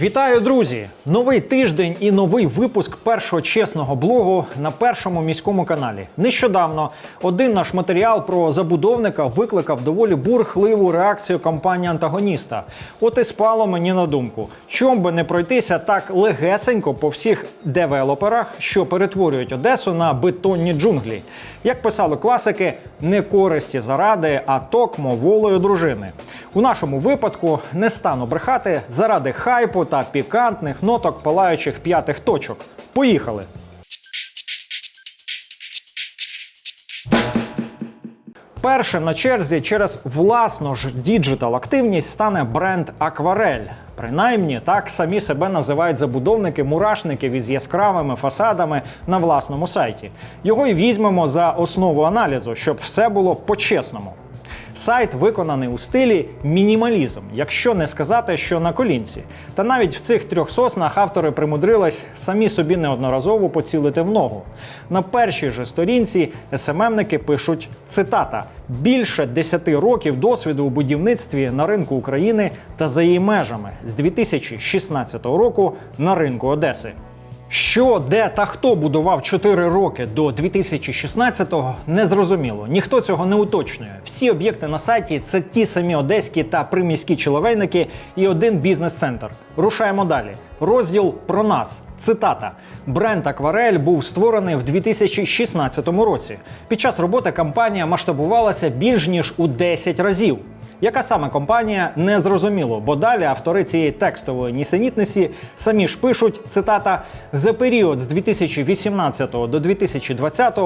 Вітаю, друзі! Новий тиждень і новий випуск першого чесного блогу на першому міському каналі. Нещодавно один наш матеріал про забудовника викликав доволі бурхливу реакцію компанії антагоніста. От і спало мені на думку, чом би не пройтися так легесенько по всіх девелоперах, що перетворюють Одесу на бетонні джунглі. Як писали класики, не користі заради, а токмо волею дружини. У нашому випадку не стану брехати заради хайпу та пікантних ноток палаючих п'ятих точок. Поїхали! Першим на черзі через власну ж діджитал активність стане бренд Акварель. Принаймні так самі себе називають забудовники мурашників із яскравими фасадами на власному сайті. Його й візьмемо за основу аналізу, щоб все було по-чесному. Сайт виконаний у стилі мінімалізм, якщо не сказати, що на колінці. Та навіть в цих трьох соснах автори примудрились самі собі неодноразово поцілити в ногу. На першій же сторінці СММники пишуть цитата: більше 10 років досвіду у будівництві на ринку України та за її межами з 2016 року на ринку Одеси. Що, де та хто будував 4 роки до 2016-го, незрозуміло. Ніхто цього не уточнює. Всі об'єкти на сайті це ті самі одеські та приміські чоловейники і один бізнес-центр. Рушаємо далі. Розділ про нас. Цитата: бренд Акварель був створений в 2016 році. Під час роботи компанія масштабувалася більш ніж у 10 разів. Яка саме компанія не зрозуміло, бо далі автори цієї текстової нісенітниці самі ж пишуть цитата: за період з 2018 до 2020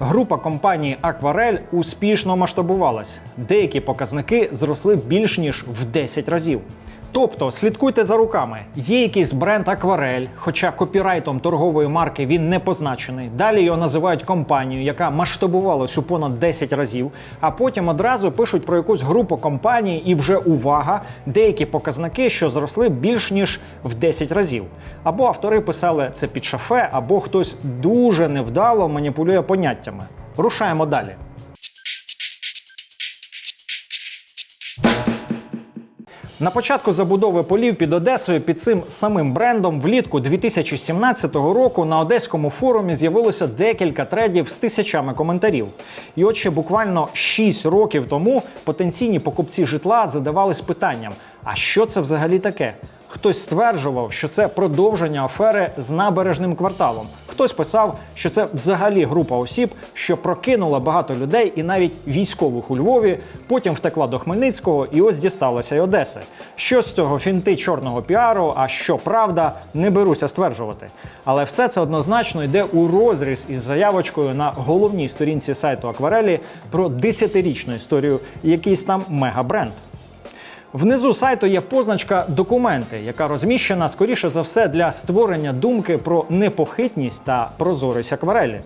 група компанії Акварель успішно масштабувалась. Деякі показники зросли більш ніж в 10 разів. Тобто слідкуйте за руками. Є якийсь бренд Акварель, хоча копірайтом торгової марки він не позначений. Далі його називають компанією, яка масштабувалась у понад 10 разів, а потім одразу пишуть про якусь групу компаній і вже увага, деякі показники, що зросли більш ніж в 10 разів. Або автори писали це під шафе, або хтось дуже невдало маніпулює поняттями. Рушаємо далі. На початку забудови полів під Одесою під цим самим брендом влітку 2017 року на одеському форумі з'явилося декілька тредів з тисячами коментарів. І от ще буквально 6 років тому потенційні покупці житла задавались питанням: а що це взагалі таке? Хтось стверджував, що це продовження афери з набережним кварталом. Хтось писав, що це взагалі група осіб, що прокинула багато людей і навіть військових у Львові, потім втекла до Хмельницького і ось дісталася й Одеси. Що з цього фінти чорного піару, а що правда, не беруся стверджувати. Але все це однозначно йде у розріз із заявочкою на головній сторінці сайту Акварелі про 10-річну історію якийсь там мегабренд. Внизу сайту є позначка Документи, яка розміщена скоріше за все для створення думки про непохитність та прозорість акварелі.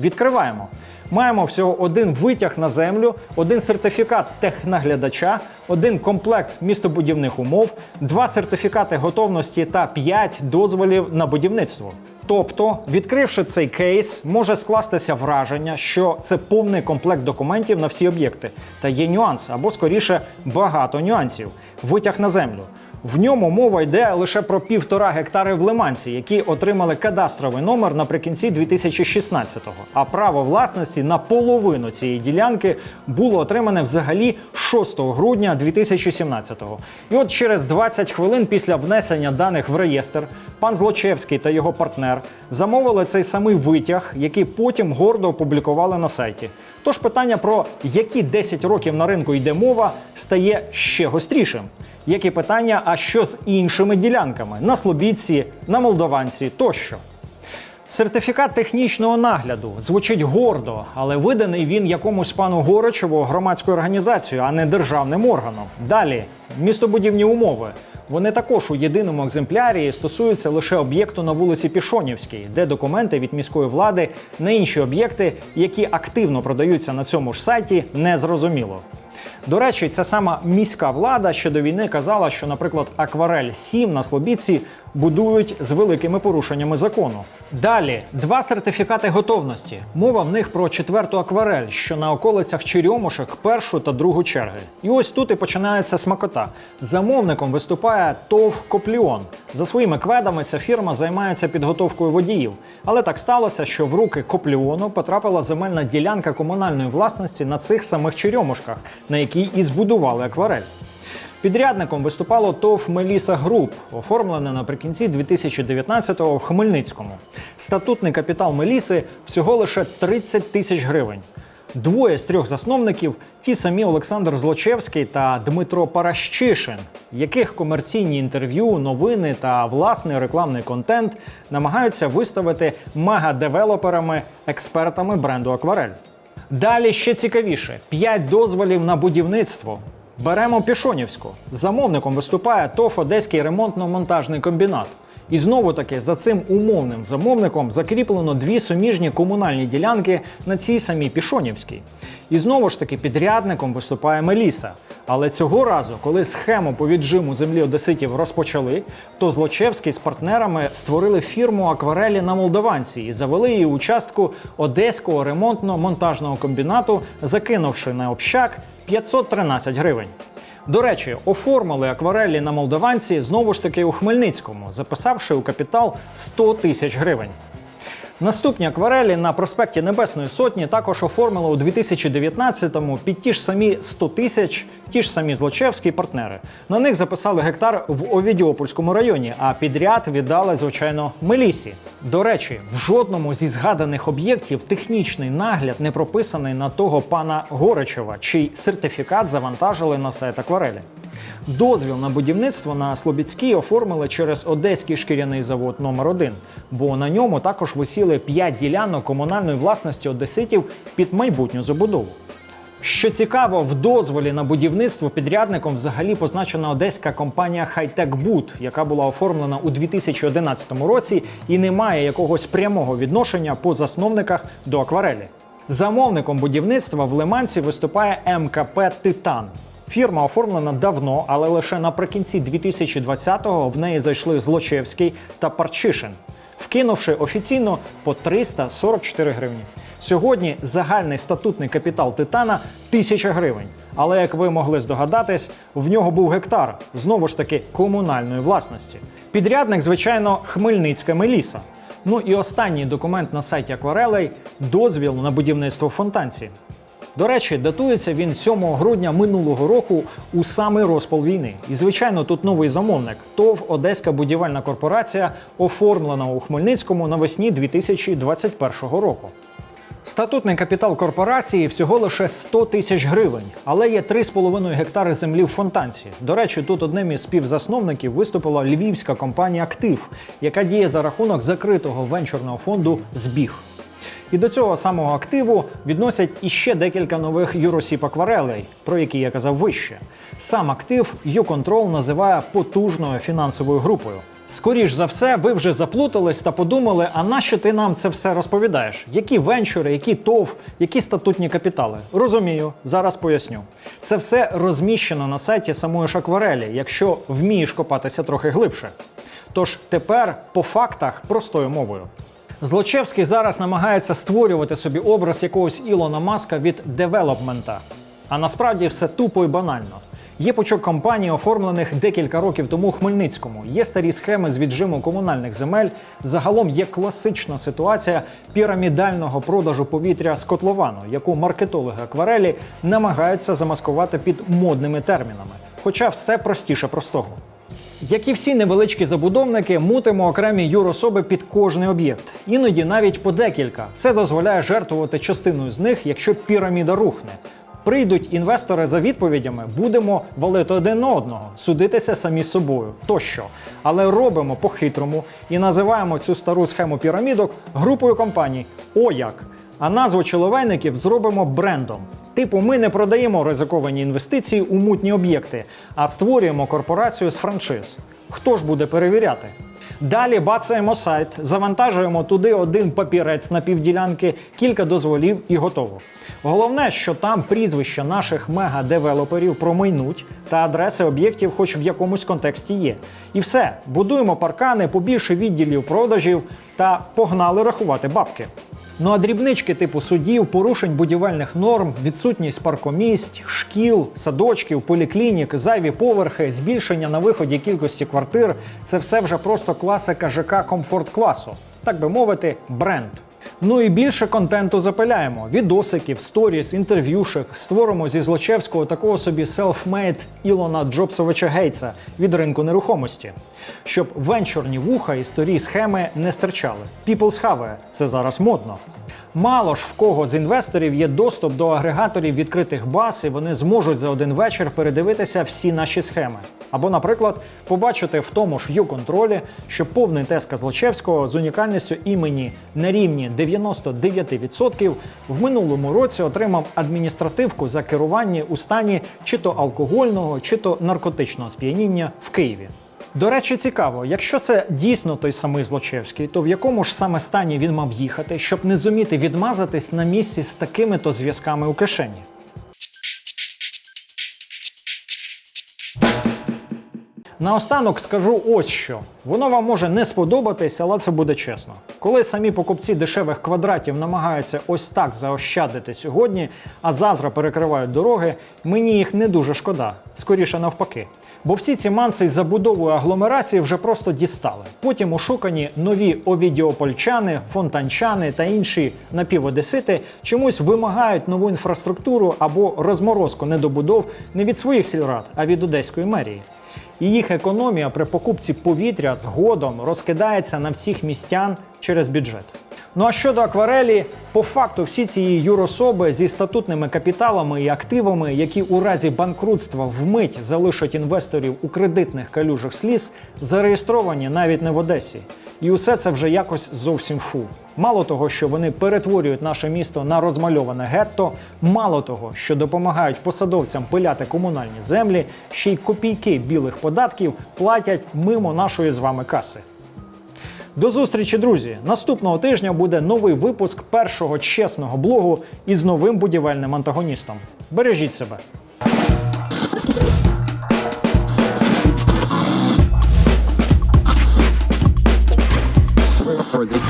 Відкриваємо. Маємо всього один витяг на землю, один сертифікат технаглядача, один комплект містобудівних умов, два сертифікати готовності та п'ять дозволів на будівництво. Тобто, відкривши цей кейс, може скластися враження, що це повний комплект документів на всі об'єкти. Та є нюанс, або скоріше багато нюансів. Витяг на землю. В ньому мова йде лише про півтора гектари в Лиманці, які отримали кадастровий номер наприкінці 2016-го. А право власності на половину цієї ділянки було отримане взагалі 6 грудня 2017-го. І от через 20 хвилин після внесення даних в реєстр пан Злочевський та його партнер замовили цей самий витяг, який потім гордо опублікували на сайті. Тож питання про які 10 років на ринку йде мова стає ще гострішим. Як і питання, а що з іншими ділянками на Слобідці, на Молдованці тощо. Сертифікат технічного нагляду звучить гордо, але виданий він якомусь пану Горочеву громадською організацією, а не державним органом. Далі містобудівні умови. Вони також у єдиному екземплярі стосуються лише об'єкту на вулиці Пішонівській, де документи від міської влади на інші об'єкти, які активно продаються на цьому ж сайті, не зрозуміло. До речі, ця сама міська влада ще до війни казала, що, наприклад, акварель 7 на Слобідці будують з великими порушеннями закону. Далі два сертифікати готовності. Мова в них про четверту акварель, що на околицях Черемушек першу та другу черги. І ось тут і починається смакота. Замовником виступає ТОВ Копліон. За своїми кведами ця фірма займається підготовкою водіїв. Але так сталося, що в руки Копліону потрапила земельна ділянка комунальної власності на цих самих Черемушках, на якій і збудували акварель. Підрядником виступало ТОВ Меліса Груп, оформлене наприкінці 2019-го в Хмельницькому. Статутний капітал Меліси всього лише 30 тисяч гривень. Двоє з трьох засновників ті самі Олександр Злочевський та Дмитро Паращишин, яких комерційні інтерв'ю, новини та власний рекламний контент намагаються виставити мегадевелоперами, експертами бренду Акварель. Далі ще цікавіше: 5 дозволів на будівництво. Беремо Пішонівську. Замовником виступає ТОФ Одеський ремонтно-монтажний комбінат. І знову таки за цим умовним замовником закріплено дві суміжні комунальні ділянки на цій самій Пішонівській. І знову ж таки підрядником виступає Меліса. Але цього разу, коли схему по віджиму землі одеситів розпочали, то Злочевський з партнерами створили фірму акварелі на Молдаванці і завели її участку Одеського ремонтно-монтажного комбінату, закинувши на общак 513 гривень. До речі, оформили акварелі на Молдаванці знову ж таки у Хмельницькому, записавши у капітал 100 тисяч гривень. Наступні акварелі на проспекті Небесної Сотні також оформили у 2019-му під ті ж самі 100 тисяч, ті ж самі Злочевські партнери. На них записали гектар в Овідіопольському районі, а підряд віддали, звичайно, Мелісі. До речі, в жодному зі згаданих об'єктів технічний нагляд не прописаний на того пана Горичева, чий сертифікат завантажили на сайт акварелі. Дозвіл на будівництво на Слобідській оформили через Одеський шкіряний завод номер 1 бо на ньому також висіли 5 ділянок комунальної власності одеситів під майбутню забудову. Що цікаво, в дозволі на будівництво підрядником взагалі позначена одеська компанія Хайтек Буд, яка була оформлена у 2011 році і не має якогось прямого відношення по засновниках до акварелі. Замовником будівництва в Лиманці виступає МКП Титан. Фірма оформлена давно, але лише наприкінці 2020-го в неї зайшли Злочевський та Парчишин, вкинувши офіційно по 344 гривні. Сьогодні загальний статутний капітал Титана 1000 гривень. Але як ви могли здогадатись, в нього був гектар знову ж таки комунальної власності. Підрядник, звичайно, Хмельницька Меліса. Ну і останній документ на сайті Акварелей дозвіл на будівництво фонтанці. До речі, датується він 7 грудня минулого року у самий розпал війни. І звичайно, тут новий замовник ТОВ Одеська будівельна корпорація, оформлена у Хмельницькому навесні 2021 року. Статутний капітал корпорації всього лише 100 тисяч гривень, але є 3,5 гектари землі в фонтанці. До речі, тут одним із співзасновників виступила львівська компанія Актив, яка діє за рахунок закритого венчурного фонду Збіг. І до цього самого активу відносять іще декілька нових юросіп акварелей, про які я казав вище. Сам актив YouControl називає потужною фінансовою групою. Скоріш за все, ви вже заплутались та подумали, а нащо ти нам це все розповідаєш? Які венчури, які ТОВ, які статутні капітали? Розумію, зараз поясню. Це все розміщено на сайті самої ж акварелі, якщо вмієш копатися трохи глибше. Тож тепер по фактах простою мовою. Злочевський зараз намагається створювати собі образ якогось Ілона Маска від девелопмента. А насправді все тупо і банально. Є пучок компаній, оформлених декілька років тому у Хмельницькому. Є старі схеми з віджиму комунальних земель. Загалом є класична ситуація пірамідального продажу повітря з котловану, яку маркетологи акварелі намагаються замаскувати під модними термінами. Хоча все простіше простого. Як і всі невеличкі забудовники, мутимо окремі юрособи під кожний об'єкт. Іноді навіть по декілька. Це дозволяє жертвувати частиною з них, якщо піраміда рухне. Прийдуть інвестори за відповідями, будемо валити один на одного, судитися самі з собою тощо. Але робимо по-хитрому і називаємо цю стару схему пірамідок групою компаній. О як! А назву чоловейників зробимо брендом. Типу, ми не продаємо ризиковані інвестиції у мутні об'єкти, а створюємо корпорацію з франшиз. Хто ж буде перевіряти? Далі бацаємо сайт, завантажуємо туди один папірець на півділянки, кілька дозволів і готово. Головне, що там прізвища наших мега-девелоперів промайнуть та адреси об'єктів, хоч в якомусь контексті є. І все, будуємо паркани, побільше відділів продажів та погнали рахувати бабки. Ну а дрібнички типу судів, порушень будівельних норм, відсутність паркомість, шкіл, садочків, поліклінік, зайві поверхи, збільшення на виході кількості квартир це все вже просто класика ЖК комфорт класу, так би мовити, бренд. Ну і більше контенту запиляємо: відосиків, сторіс, інтерв'юшек. Створимо зі Злочевського такого собі селфмейд Ілона Джобсовича Гейтса від ринку нерухомості, щоб венчурні вуха і старі схеми не стирчали. People's Have – це зараз модно. Мало ж в кого з інвесторів є доступ до агрегаторів відкритих баз, і вони зможуть за один вечір передивитися всі наші схеми. Або, наприклад, побачити в тому ж Ю-контролі, що повний тест Злочевського з унікальністю імені на рівні 99% в минулому році отримав адміністративку за керування у стані чи то алкогольного, чи то наркотичного сп'яніння в Києві. До речі, цікаво, якщо це дійсно той самий Злочевський, то в якому ж саме стані він мав їхати, щоб не зуміти відмазатись на місці з такими то зв'язками у кишені? Наостанок скажу ось що. Воно вам може не сподобатись, але це буде чесно. Коли самі покупці дешевих квадратів намагаються ось так заощадити сьогодні, а завтра перекривають дороги, мені їх не дуже шкода, скоріше навпаки. Бо всі ці манси із забудовою агломерації вже просто дістали. Потім ошукані нові овідіопольчани, фонтанчани та інші напіводесити чомусь вимагають нову інфраструктуру або розморозку недобудов не від своїх сільрад, а від одеської мерії. І їх економія при покупці повітря згодом розкидається на всіх містян через бюджет. Ну а щодо акварелі, по факту всі ці юрособи зі статутними капіталами і активами, які у разі банкрутства вмить залишать інвесторів у кредитних калюжах сліз, зареєстровані навіть не в Одесі. І усе це вже якось зовсім фу. Мало того, що вони перетворюють наше місто на розмальоване гетто, мало того, що допомагають посадовцям пиляти комунальні землі, ще й копійки білих податків платять мимо нашої з вами каси. До зустрічі, друзі! Наступного тижня буде новий випуск першого чесного блогу із новим будівельним антагоністом. Бережіть себе! for the